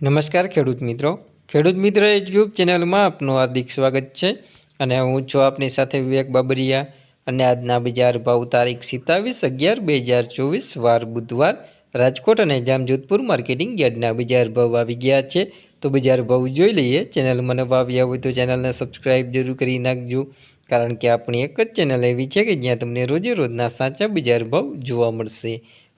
નમસ્કાર ખેડૂત મિત્રો. ખેડૂત મિત્ર યુટ્યુબ ચેનલમાં આપનું હાર્દિક સ્વાગત છે અને હું છું આપની સાથે વિવેક બાબરિયા અને આજના બજાર ભાવ તારીખ સિત્તાવીસ અગિયાર બે હજાર ચોવીસ વાર બુધવાર રાજકોટ અને જામજોધપુર માર્કેટિંગ યાર્ડના બજાર ભાવ આવી ગયા છે. તો બજાર ભાવ જોઈ લઈએ. ચેનલ મને ભાવ્યા હોય તો ચેનલને સબસ્ક્રાઈબ જરૂર કરી નાખજો. કારણ કે આપણી એક જ ચેનલ એવી છે કે જ્યાં તમને રોજે રોજના સાચા બજાર ભાવ જોવા મળશે.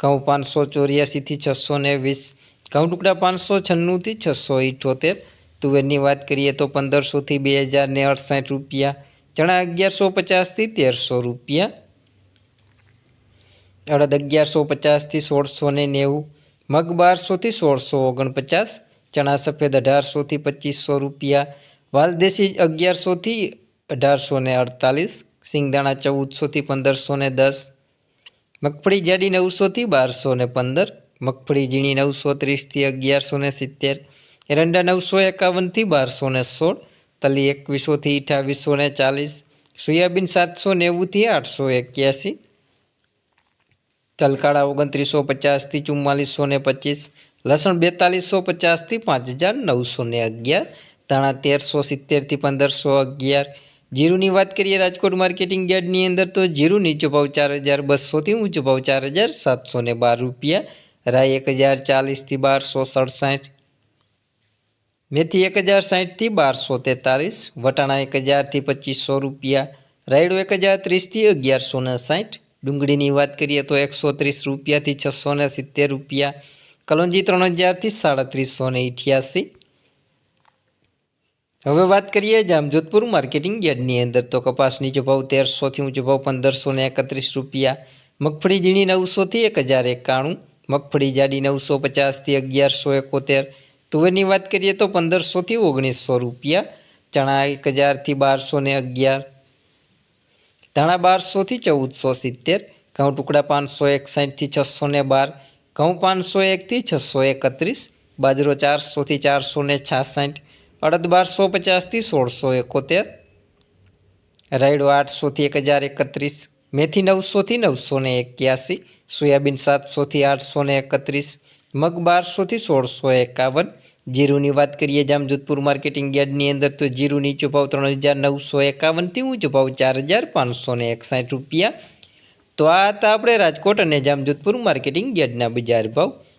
ઘઉં પાંચસો ચોર્યાસીથી છસો ને વીસ ઘઉં ટુકડા પાંચસો છન્નુંથી છસો ઇઠોતેર તુવેરની વાત કરીએ તો પંદરસોથી બે હજાર ને અડસાઠ રૂપિયા, ચણા અગિયારસો પચાસથી તેરસો રૂપિયા. અડદ અગિયારસો પચાસથી સોળસો ને નેવું, મગ બારસોથી સોળસો ઓગણપચાસ, ચણા સફેદ અઢારસોથી પચીસો રૂપિયા, વાલદેશી અગિયારસોથી અઢારસો ને અડતાલીસ, સિંગદાણા ચૌદસોથી પંદરસો ને દસ મગફળી જાડી નવસોથી બારસો ને પંદર, મગફળી ઝીણી નવસો ત્રીસથી અગિયારસો ને સિત્તેર, એરંડા નવસો એકાવનથી બારસો ને સોળ, તલી એકવીસોથી અઠાવીસો ને ચાલીસ, સોયાબીન સાતસો નેવુંથી આઠસો એક્યાસી, તલકાળા ઓગણત્રીસો પચાસથી ચુમ્માલીસો ને પચીસ, લસણ બેતાલીસો પચાસથી પાંચ હજાર નવસો ને અગિયાર, ધાણા તેરસો સિત્તેરથી પંદરસો અગિયાર જીરુની વાત કરીએ, રાજકોટ માર્કેટિંગ યાર્ડની અંદર તો જીરું નીચો ભાવ ચાર હજાર બસોથી ઊંચો ભાવ ચાર હજાર સાતસો ને બાર રૂપિયા, રાઈ એક હજાર ચાલીસથી બારસો સડસાઠ, મેથી એક હજાર સાઠથી બારસો તેતાલીસ, વટાણા એક હજારથી પચીસો રૂપિયા, રાયડો એક હજાર ત્રીસથી અગિયારસો ને સાઠ ડુંગળીની વાત કરીએ તો એકસો ત્રીસ રૂપિયાથી છસો ને સિત્તેર રૂપિયા, કલોંજી ત્રણ હજારથી સાડત્રીસો ને અઠ્યાસી હવે વાત કરીએ જામજોધપુર માર્કેટિંગ યાર્ડની અંદર તો કપાસ નીચો ભાવ તેરસોથી ઊંચો ભાવ પંદરસો ને એકત્રીસ રૂપિયા, મગફળી ઝીણી નવસોથી એક હજાર એકાણું, મગફળી જાડી નવસો પચાસથી અગિયારસો એકોતેર. તુવેરની વાત કરીએ તો પંદરસોથી ઓગણીસો રૂપિયા, ચણા એક હજારથી બારસો ને અગિયાર. ધાણા બારસોથી ચૌદસો સિત્તેર, ઘઉં ટુકડા પાંચસો એકસાઠથી છસો ને બાર, ઘઉં પાંચસો એકથી છસો એકત્રીસ, બાજરો ચારસોથી ચારસો ને છાસઠ અડદ બારસો પચાસથી સોળસો એકોતેર. રાયડો આઠસોથી એક હજાર એકત્રીસ. મેથી નવસોથી નવસો ને એક્યાસી. સોયાબીન સાતસોથી આઠસો ને એકત્રીસ. મગ બારસોથી સોળસો એકાવન. જીરુની વાત કરીએ જામજોધપુર માર્કેટિંગ યાર્ડની અંદર તો જીરું નીચો ભાવ ત્રણ હજાર નવસો એકાવનથી ઊંચો ભાવ ચાર હજાર પાંચસો ને એકસાઠ રૂપિયા. તો આ હતા આપણે રાજકોટ અને જામજોધપુર માર્કેટિંગ યાર્ડના બજાર ભાવ.